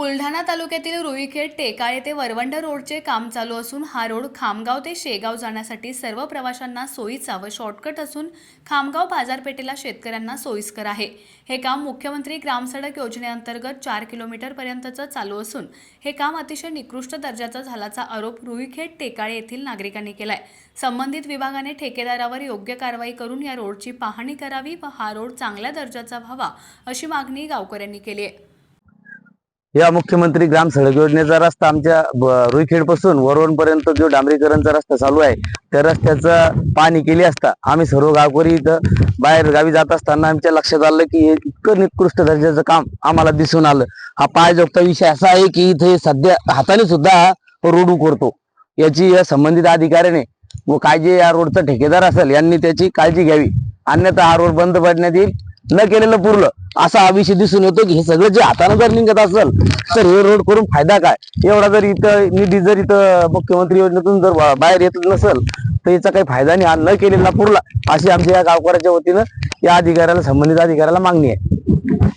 बुलढाणा तालुक्यातील रुईखेड टेकाळे ते वरवंड रोडचे काम चालू असून हा रोड खामगाव ते शेगाव जाण्यासाठी सर्व प्रवाशांना सोयीचा व शॉर्टकट असून खामगाव बाजारपेठेला शेतकऱ्यांना सोयीस्कर आहे. हे काम मुख्यमंत्री ग्रामसडक योजनेअंतर्गत चार किलोमीटरपर्यंतचं चालू असून हे काम अतिशय निकृष्ट दर्जाचं झाल्याचा आरोप रुईखेड टेकाळे येथील नागरिकांनी केलाय. संबंधित विभागाने ठेकेदारावर योग्य कारवाई करून या रोडची पाहणी करावी व हा रोड चांगल्या दर्जाचा व्हावा अशी मागणी गावकऱ्यांनी केली आहे. या मुख्यमंत्री ग्राम सडक योजनेचा रस्ता आमच्या रुईखेडपासून वरवण पर्यंत जो डांबरीकरणचा रस्ता चालू आहे त्या रस्त्याचं पाहणी केली असता आम्ही सर्व गावकरी इथं बाहेर गावी जात असताना आमच्या लक्षात आलं की हे इतकं निकृष्ट दर्जाचं काम आम्हाला दिसून आलं. हा पायजोगता विषय असा आहे की इथे सध्या हाताने सुद्धा रोड उकरतो याची या संबंधित अधिकाऱ्याने व काय जे या रोडचा ठेकेदार असेल यांनी त्याची काळजी घ्यावी. अन्यथा हा रोड बंद पडण्यात येईल. न केलेलं पुरलं असा हा विषय दिसून येतो की हे सगळं जे हातानं जर निघत असेल तर हे रोड करून फायदा काय? एवढा जर इथं निधी जर इथं मुख्यमंत्री योजनेतून जर बाहेर येत नसेल तर याचा काही फायदा नाही. हा न केलेला पुरला अशी आमच्या या गावकऱ्याच्या वतीनं या अधिकाऱ्याला संबंधित अधिकाऱ्याला मागणी आहे.